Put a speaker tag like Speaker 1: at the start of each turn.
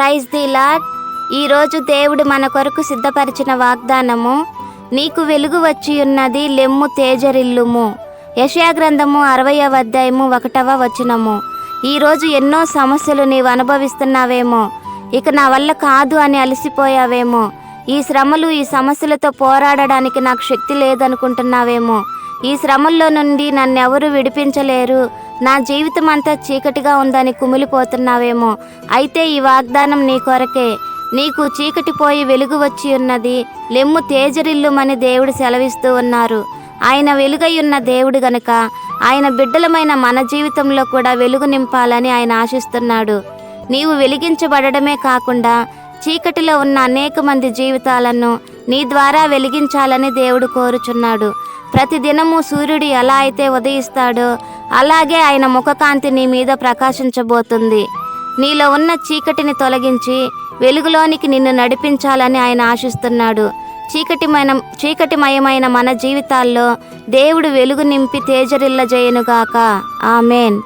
Speaker 1: Praise the lord ఈరోజు దేవుడు మన కొరకు సిద్ధపరిచిన వాగ్దానము నీకు వెలుగు వచ్చి ఉన్నది లెమ్ము తేజరిల్లుము. యశాగ్రంథము గ్రంథము అరవయవ అధ్యాయము ఒకటవ వచనము. ఈరోజు ఎన్నో సమస్యలు నీవు అనుభవిస్తున్నావేమో ఇక నా వల్ల కాదు అని అలసిపోయావేమో. ఈ శ్రమలు ఈ సమస్యలతో పోరాడడానికి నాకు శక్తి లేదనుకుంటున్నావేమో. ఈ శ్రమల్లో నుండి నన్నెవరు విడిపించలేరు. నా జీవితం అంతా చీకటిగా ఉందని కుమిలిపోతున్నావేమో. అయితే ఈ వాగ్దానం నీ కొరకే. నీకు చీకటి పోయి వెలుగు వచ్చి ఉన్నది. లెమ్ము తేజరిల్లుమని దేవుడు సెలవిస్తూ ఉన్నారు. ఆయన వెలుగై ఉన్న దేవుడు గనుక ఆయన బిడ్డలమైన మన జీవితంలో కూడా వెలుగు నింపాలని ఆయన ఆశిస్తున్నాడు. నీవు వెలిగించబడమే కాకుండా చీకటిలో ఉన్న అనేక మంది జీవితాలను నీ ద్వారా వెలిగించాలని దేవుడు కోరుచున్నాడు. ప్రతిదినము సూర్యుడు ఎలా అయితే ఉదయిస్తాడో అలాగే ఆయన ముఖకాంతి నీ మీద ప్రకాశించబోతుంది. నీలో ఉన్న చీకటిని తొలగించి వెలుగులోనికి నిన్ను నడిపించాలని ఆయన ఆశిస్తున్నాడు. చీకటిమైన చీకటిమయమైన మన జీవితాల్లో దేవుడు వెలుగు నింపి తేజరిల్లజేయనుగాక. ఆమెన్.